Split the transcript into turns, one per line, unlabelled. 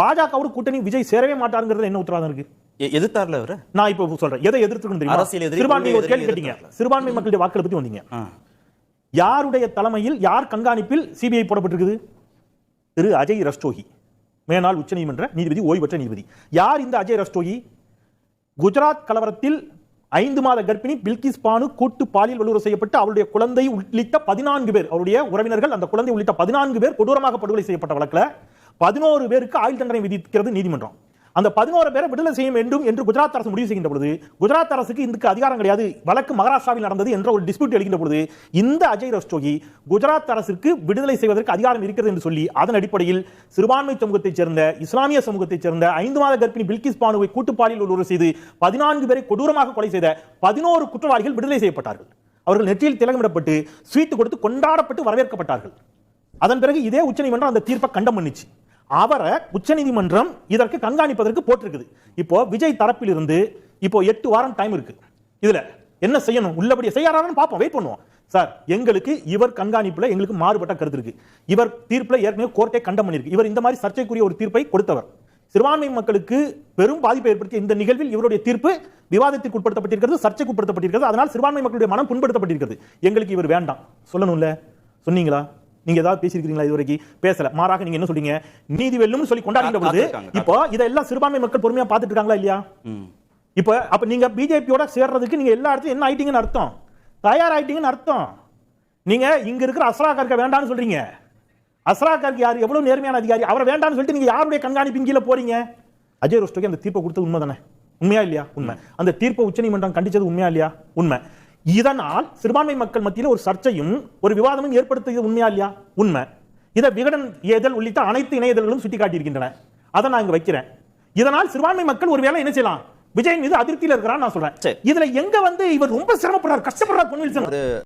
பாஜகவோட கூட்டணி விஜய் சேரவே மாட்டாருங்கிறது என்ன உத்தரவாதம் இருக்கு?
எதிர்த்தார்ல அவரு?
நான் இப்போ சொல்றேன். எதை எதிர்த்துக்கணும் தெரியுமா? சிறுபான்மை ஒரு கேள்வி கேட்டீங்க. சிறுபான்மை மக்களுடைய வாக்களை பத்தி வந்தீங்க. யாருடைய தலைமையில் யார் கண்காணிப்பில் சிபிஐ போடப்பட்டிருக்குது? திரு அஜய் ரஸ்டோகி மேனாள் உச்சநீதிமன்ற நீதிபதி ஓய்வு பெற்ற நீதிபதி. யார் இந்த அஜய் ரஸ்டோகி குஜராத் கலவரத்தில் ஐந்து மாத கர்ப்பிணி பில்கிஸ் பானு கூட்டு பாலியல் வல்லுறவு செய்யப்பட்டு அவருடைய குழந்தை உள்ளிட்ட பதினான்கு பேர் அவருடைய உறவினர்கள் அந்த குழந்தை உள்ளிட்ட பதினான்கு பேர் கொடூரமாக படுகொலை செய்யப்பட்ட வழக்குல பதினோரு பேருக்கு ஆயுள் தண்டனை விதிக்கிறது நீதிமன்றம். அந்த பதினோரு பேரை விடுதலை செய்ய வேண்டும் என்று குஜராத் அரசு முடிவு செய்கின்ற பொழுது குஜராத் அரசுக்கு இதுக்கு அதிகாரம் கிடையாது வழக்கு மகாராஷ்டிராவில் நடந்தது என்ற ஒரு டிஸ்பியூட் எழுகின்ற பொழுது இந்த அஜய் ரஸ்டோகி குஜராத் அரசுக்கு விடுதலை செய்வதற்கு அதிகாரம் இருக்கிறது என்று சொல்லி அதன் அடிப்படையில் சிறுபான்மை சமூகத்தைச் சேர்ந்த இஸ்லாமிய சமூகத்தைச் சேர்ந்த ஐந்து மாத கர்ப்பிணி பில்கிஸ் பானுவை கூட்டுப்பாலியல் ஒருவர் செய்து பதினான்கு பேரை கொடூரமாக கொலை செய்த பதினோரு குற்றவாளிகள் விடுதலை செய்யப்பட்டார்கள். அவர்கள் நெற்றியில் திலகமிடப்பட்டு ஸ்வீட் கொடுத்து கொண்டாடப்பட்டு வரவேற்கப்பட்டார்கள். அதன் பிறகு இதே உச்சநீதிமன்றம் அந்த தீர்ப்பை கண்டம் பண்ணிச்சு. அவரை உச்சநீதிமன்றம் இதற்கு கண்காணிப்பதற்கு போட்டிருக்குது. இப்போ விஜய் தரப்பிலிருந்து இப்போ எட்டு வாரம் டைம் இருக்கு. இதுல என்ன செய்யணும்? உள்ளபடியே செய்யறாருன்னு பார்ப்போம். வெயிட் பண்ணுவோம். சார் எங்களுக்கு இவர் கண்காணிப்புல எங்களுக்கு மாறுபட்ட கருத்து இருக்கு. இவர் தீர்ப்பில் ஏற்கனவே கோர்ட்டை கண்டம் பண்ணிருக்கு இவர் இந்த மாதிரி சர்ச்சைக்குரிய ஒரு தீர்ப்பை கொடுத்தவர். சிறுபான்மை மக்களுக்கு பெரும் பாதிப்பை ஏற்படுத்திய இந்த நிகழ்வில் இவருடைய தீர்ப்பு விவாதத்திற்கு உட்படுத்தப்பட்டிருக்கிறது சர்ச்சைக்கு உட்படுத்தப்பட்டிருக்கிறது. அதனால் சிறுபான்மை மக்களுடைய மனம் புண்படுத்தப்பட்டிருக்கிறது. எங்களுக்கு இவர் வேண்டாம். சொல்லணும்ல? சொன்னீங்களா? நீங்க ஏதாவது பேசியிருக்கீங்களா இது வரைக்கும் பேசல. மாறாக நீங்க என்ன சொல்றீங்க? நீதி வெல்லும்னு சொல்லி கொண்டாடுகின்ற பொழுது இப்போ இதெல்லாம் சிறுபான்மை மக்கள் பொறுமையா பார்த்துட்டு இருக்காங்களா இல்லையா. இப்போ அப்ப நீங்க பிஜேபியோட சேர்றதுக்கு நீங்க எல்லா இடத்துலயும் என்ன ஆயிட்டீங்கன்னு அர்த்தம்? தயாராயிட்டீங்கன்னு அர்த்தம். நீங்க இங்க இருக்கிற அஸ்ரா கர்க்க வேண்டாம்னு சொல்றீங்க. அஸ்ரா கர்க் யார்? எவ்வளவு நேர்மையான அதிகாரி? அவரை வேண்டாம்னு சொல்லிட்டு நீங்க யாருடைய கண்காணிப்பின் கீழே போறீங்க? அஜய் ரோஸ்டோக்கு அந்த தீர்ப்பை கொடுத்தது உண்மை தானே உண்மையா இல்லையா? உண்மை. அந்த தீர்ப்பை உச்சநீதிமன்றம் கண்டிச்சது உண்மையா இல்லையா? உண்மை. இதனால் சிறுபான்மை மக்கள் மத்தியில் ஒரு சர்ச்சையும் ஒரு விவாதமும் ஏற்படுத்தியது உண்மையா இல்லையா? உண்மை. இதை விகடன் ஏதல் உள்ளிட்ட அனைத்து இணையதழ்களும் சுட்டிக்காட்டியிருக்கின்றன. அதை நான் இங்க வைக்கிறேன். இதனால் சிறுபான்மை மக்கள் ஒருவேளை என்ன செய்யலாம்? விஜய் மீது அதிருப்தியில் இருக்கிறான்னு நான் சொல்றேன். இதுல எங்க வந்து இவர் ரொம்ப சிரமப்படுறார் கஷ்டப்படுறார்
ஒரு